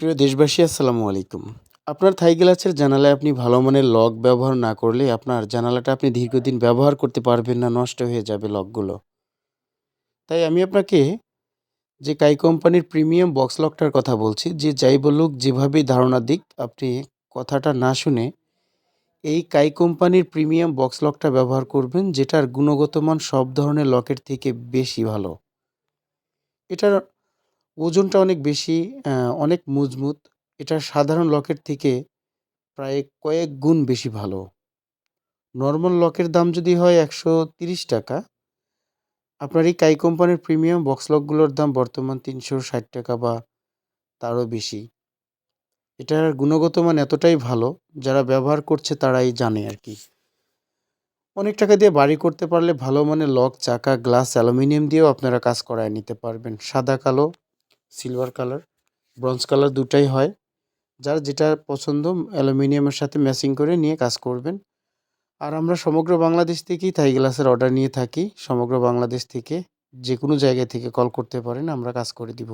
প্রিয় দেশবাসী, আসসালামু আলাইকুম। আপনার থাই গ্লাসের জানালায় আপনি ভালো মানের লক ব্যবহার না করলে আপনার জানালাটা আপনি দীর্ঘদিন ব্যবহার করতে পারবেন না, নষ্ট হয়ে যাবে লকগুলো। তাই আমি আপনাকে যে কাই কোম্পানির প্রিমিয়াম বক্স লকটার কথা বলছি, যে যাই বলুক, যেভাবেই ধারণা দিক, আপনি কথাটা না শুনে এই কাই কোম্পানির প্রিমিয়াম বক্স লকটা ব্যবহার করবেন, যেটার গুণগত মান সব ধরনের লকের থেকে বেশি ভালো। এটার ওজনটা অনেক বেশি অনেক মজবুত। এটা সাধারণ লকের থেকে প্রায় কয়েক গুণ বেশি ভালো। নর্মাল লকের দাম যদি হয় একশো তিরিশ টাকা, আপনার এই কাই কোম্পানির প্রিমিয়াম বক্স লকগুলোর দাম বর্তমান তিনশো ষাট টাকা বা তারও বেশি। এটার গুণগত মান এতটাই ভালো, যারা ব্যবহার করছে তারাই জানে আর কি। অনেক টাকা দিয়ে বাড়ি করতে পারলে ভালো মানের লক, চাকা, গ্লাস, অ্যালুমিনিয়াম দিয়েও আপনারা কাজ করায় নিতে পারবেন। সাদা, কালো সিলভার কালার ব্রঞ্জ কালার দুটাই হয়। যার যেটা পছন্দ অ্যালুমিনিয়ামের সাথে ম্যাচিং করে নিয়ে কাজ করবেন। আর আমরা সমগ্র বাংলাদেশ থেকেই থাই গ্লাসের অর্ডার নিয়ে থাকি। সমগ্র বাংলাদেশ থেকে যে কোনো জায়গা থেকে কল করতে পারেন, আমরা কাজ করে দিব।